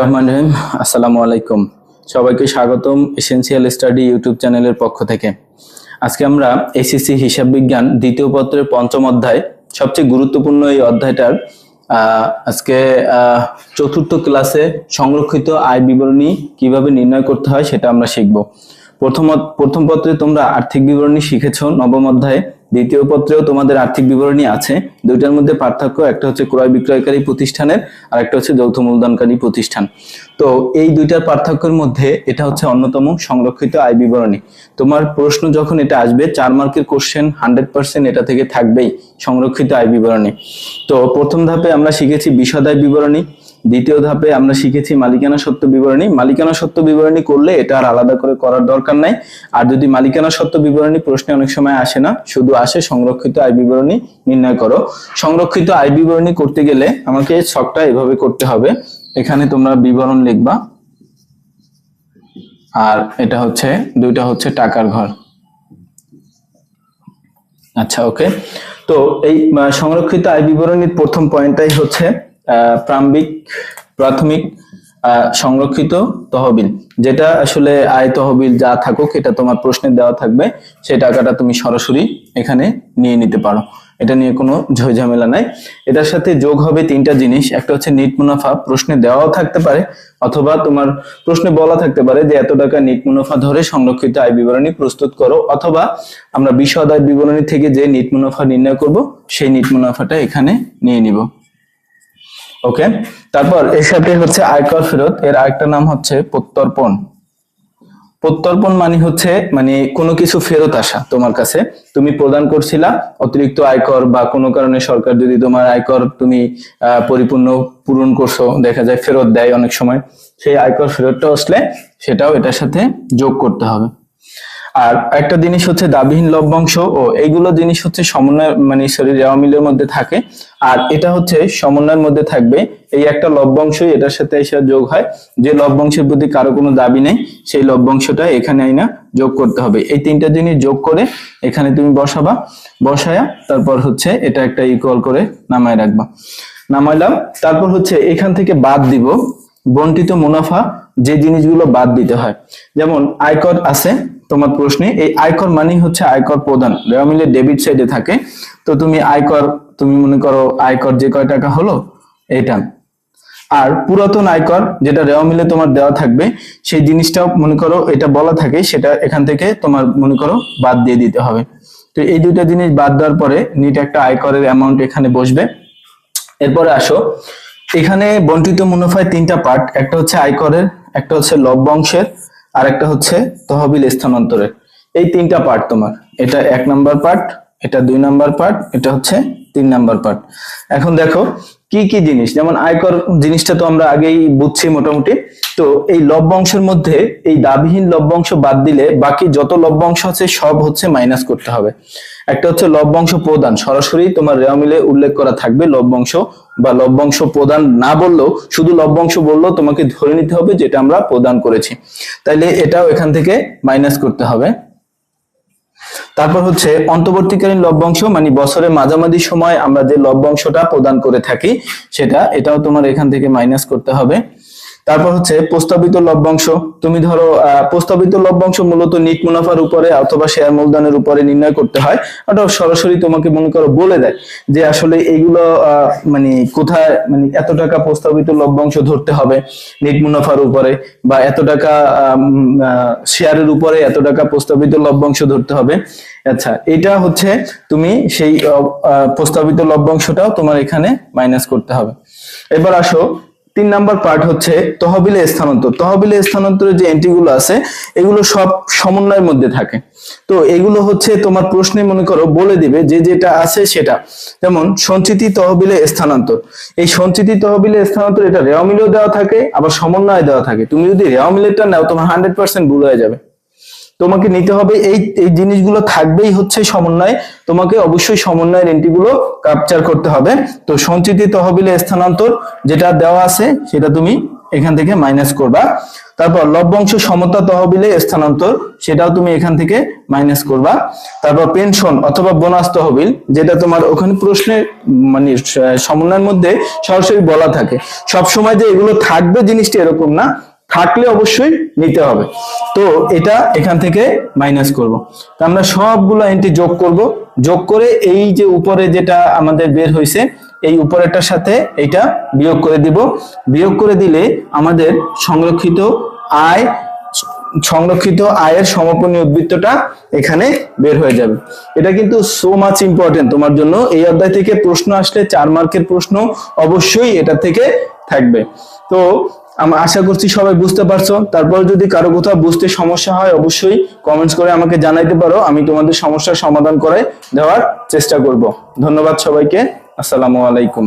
রহমান রহিম, আসসালামু আলাইকুম। সবাইকে স্বাগতম এসেনশিয়াল স্টাডি ইউটিউব চ্যানেলের পক্ষ থেকে। আজকে আমরা এসএসসি হিসাব বিজ্ঞান দ্বিতীয় পত্রের পঞ্চম অধ্যায়, সবচেয়ে গুরুত্বপূর্ণ এই অধ্যায়টার আজকে চতুর্থ ক্লাসে সংরক্ষিত আয় বিবরণী কীভাবে নির্ণয় করতে হয় সেটা আমরা শিখব। প্রথম প্রথম পত্রে তোমরা আর্থিক বিবরণী শিখেছো, নবম অধ্যায়ে। দ্বিতীয় পত্রেও তোমাদের আর্থিক বিবরণী আছে। দুইটার মধ্যে পার্থক্য, একটা হচ্ছে ক্রয় বিক্রয়কারী প্রতিষ্ঠানের আর একটা হচ্ছে যৌথ মূলধনকারী প্রতিষ্ঠান। তো এই দুইটার পার্থক্যের মধ্যে এটা হচ্ছে অন্যতম সংরক্ষিত আয় বিবরণী। তোমার প্রশ্ন যখন এটা আসবে, চার মার্কের কোশ্চেন হান্ড্রেড পার্সেন্ট এটা থেকে থাকবেই সংরক্ষিত আয় বিবরণী। তো প্রথম ধাপে আমরা শিখেছি বিশদ আয় বিবরণী। দ্বিতীয় ধাপে আমরা শিখেছি মালিকানা সত্ত্ব বিবরণী। মালিকানা সত্ত্ব বিবরণী করলে এটা আর আলাদা করে করার দরকার নাই। আর যদি মালিকানা সত্ত্ব বিবরণী প্রশ্নে অনেক সময় আসে না, শুধু আসে সংরক্ষিত আয় বিবরণী নির্ণয় করো। সংরক্ষিত আয় বিবরণী করতে গেলে আমাকে ছকটা এভাবে করতে হবে। এখানে তোমরা বিবরণ লিখবা। আর এটা হচ্ছে, দুইটা হচ্ছে টাকার ঘর। আচ্ছা ওকে। তো এই সংরক্ষিত আয় বিবরণীর প্রথম পয়েন্টটাই হচ্ছে আহ, প্রারম্ভিক প্রাথমিক সংরক্ষিত তহবিল। যেটা আসলে আয় তহবিল যা থাকুক এটা তোমার প্রশ্নে দেওয়া থাকবে সেই টাকাটা তুমি সরাসরি এখানে নিয়ে নিতে পারো। এটা নিয়ে কোনো ঝামেলা নাই। এটার সাথে যোগ হবে তিনটা জিনিস। একটা হচ্ছে নিট মুনাফা প্রশ্নে দেওয়াও থাকতে পারে অথবা তোমার প্রশ্নে বলা থাকতে পারে যে এত টাকা নিট মুনাফা ধরে সংরক্ষিত আয় বিবরণী প্রস্তুত করো অথবা আমরা বিশদ আয় বিবরণী থেকে যে নিট মুনাফা নির্ণয় করব সেই নিট মুনাফাটা এখানে নিয়ে নিব। ওকে, তারপর এর সাথে হচ্ছে আয়কর ফেরত, এর আরেকটা নাম হচ্ছে প্রত্যর্পণ। প্রত্যর্পণ মানে হচ্ছে মানে কোনো কিছু ফেরত আসা তোমার কাছে। তুমি প্রদান করছিলা অতিরিক্ত আয়কর বা কোনো কারণে সরকার যদি তোমার আয়কর তুমি পরিপূর্ণ পূরণ করছ, দেখা যায় ফেরত দেয় অনেক সময়, সেই আয়কর ফেরতটা আসলে সেটাও এটার সাথে যোগ করতে হবে। আর একটা জিনিস হচ্ছে দাবিহীন লভ্যাংশ ও এইগুলো জিনিস হচ্ছে সমন্বয় মানে সরি রেওয়ামিলের মধ্যে থাকে। আর এটা হচ্ছে সমন্বয়ের মধ্যে থাকবে, এই একটা লভ্যাংশই এটার সাথে এসে যোগ হয়। যে লভ্যাংশের প্রতি কারও কোনো দাবি নেই, সেই লভ্যাংশটা এখানে আইনা যোগ করতে হবে। এই তিনটা জিনিস যোগ করে এখানে তুমি বসাবা, বসায়া তারপর হচ্ছে এটা একটা ইকুয়াল করে নামায় রাখবা। নামাইলাম, তারপর হচ্ছে এখান থেকে বাদ দিব, বন্টিত মুনাফা যে জিনিসগুলো বাদ দিতে হয়। যেমন আয়কর আছে তোমার প্রশ্নে, এই আয়কর মানেই হচ্ছে আয়কর প্রদান। রেওয়া মিলে ডেবিট সাইডে থাকে। তো তুমি আয়কর, তুমি মনে করো আয়কর যে কয় টাকা হলো এটা আর পুরাতন আয়কর যেটা রেওয়া মিলে তোমার দেওয়া থাকবে, সেই জিনিসটাও মনে করো এটা বলা থাকে, সেটা এখান থেকে তোমার মনে করো বাদ দিয়ে দিতে হবে। তো এই দুইটা জিনিস বাদ দেওয়ার পরে নিট একটা আয়করের অ্যামাউন্ট এখানে বসবে। এরপরে আসো। এখানে বন্টিত মুনাফায় তিনটা পার্ট একটা হচ্ছে আয়করের, একটা হচ্ছে লভ্যাংশের আর একটা হচ্ছে তহবিল স্থানান্তরের এই তিনটা পার্ট তোমার। এটা এক নাম্বার পার্ট এটা দুই নাম্বার পার্ট এটা হচ্ছে তিন নাম্বার পার্ট এখন দেখো কি কি জিনিস? যেমন আয়কর জিনিসটা তো আমরা আগেই বুঝছি মোটামুটি। তো এই লভ্যাংশের মধ্যে এই দাবিহীন লভ্যাংশ বাদ দিলে বাকি যত লভ্যাংশ আছে সব হচ্ছে মাইনাস করতে হবে। একটা হচ্ছে লভ্যাংশ প্রদান। সরাসরি তোমার রেওয়া মিলে উল্লেখ করা থাকবে লভ্যাংশ বা লভ্যাংশ প্রদান না বললেও শুধু লভ্যাংশ বললেও তোমাকে ধরে নিতে হবে যেটা আমরা প্রদান করেছি। তাইলে এটাও এখান থেকে মাইনাস করতে হবে। তারপর হচ্ছে অন্তর্বর্তীকালীন লভ্যাংশ মানে বছরের মাঝামাঝি সময় আমরা যে লভ্যাংশটা প্রদান করে থাকি, সেটা, এটাও তোমার এখান থেকে মাইনাস করতে হবে। তারপর হচ্ছে প্রস্তাবিত লভ্যাংশ, তুমি ধরো প্রস্তাবিত লভ্যাংশ মূলত নিট মুনাফার উপরে অথবা শেয়ার মূলধনের উপরে নির্ণয় করতে হয় ওটা সরাসরি তোমাকে মনে করো বলে দেয় যে আসলে এগুলো মানে কোথায় মানে এত টাকা প্রস্তাবিত লভ্যাংশ ধরতে হবে নিট মুনাফার উপরে বা এত টাকা শেয়ারের উপরে এত টাকা প্রস্তাবিত লভ্যাংশ ধরতে হবে। আচ্ছা এটা হচ্ছে তুমি সেই প্রস্তাবিত লভ্যাংশটাও তোমার এখানে মাইনাস করতে হবে। এবার আসো, তিন নাম্বার পার্ট হচ্ছে তহবিলে স্থানান্তর। তহবিলে স্থানান্তরের যে এন্ট্রি গুলো আছে, এগুলো সব সমন্বয়ের মধ্যে থাকে। তো এগুলো হচ্ছে তোমার প্রশ্নে মনে করো বলে দিবে যে যেটা আছে সেটা। যেমন, সঞ্চিতি তহবিলে স্থানান্তর। এই সঞ্চিতি তহবিলে স্থানান্তর, এটা রেওয়া মিলেও দেওয়া থাকে, আবার সমন্বয় দেওয়া থাকে। তুমি যদি রেওয়া মিলেরটা নাও, তোমার হান্ড্রেড পার্সেন্ট ভুল হয়ে যাবে। তোমাকে নিতে হবে, এই এই জিনিসগুলো থাকবেই হচ্ছে সমন্বয়। তোমাকে অবশ্যই সমন্বয়ের এন্ট্রিগুলো ক্যাপচার করতে হবে। তো সঞ্চিতি তহবিলে স্থানান্তর যেটা দেওয়া আছে, সেটা তুমি এখান থেকে মাইনাস করবা। তারপর লভ্যাংশ সমতা তহবিলে স্থানান্তর, সেটাও তুমি এখান থেকে মাইনাস করবা। তারপর পেনশন অথবা বোনাস তহবিল, যেটা তোমার ওখানে প্রশ্নের মানে সমন্বয়ের মধ্যে সরাসরি বলা থাকে। সব সময় যে এগুলো থাকবে জিনিসটা এরকম না। থাকলে অবশ্যই নিতে হবে। তো এটা এখান থেকে মাইনাস করব। তো আমরা সবগুলো এন্ট্রি যোগ করব। যোগ করে এই যে উপরে যেটা আমাদের বের হয়েছে, এই উপরেরটার সাথে এটা বিয়োগ করে দিব। বিয়োগ করে দিলে আমাদের সংরক্ষিত আয়, সংরক্ষিত আয়ের সমাপনী উদ্বৃত্তটা এখানে বের হয়ে যাবে। এটা কিন্তু সো মাচ ইম্পর্টেন্ট তোমার জন্য এই অধ্যায় থেকে প্রশ্ন আসলে চার মার্কের প্রশ্ন অবশ্যই এটা থেকে থাকবে। তো আমি আশা করছি সবাই বুঝতে পারছ। তারপর যদি কারও কোথাও বুঝতে সমস্যা হয়, অবশ্যই কমেন্টস করে আমাকে জানাইতে পারো। আমি তোমাদের সমস্যার সমাধান করে দেওয়ার চেষ্টা করব। ধন্যবাদ সবাইকে। আসসালামু আলাইকুম।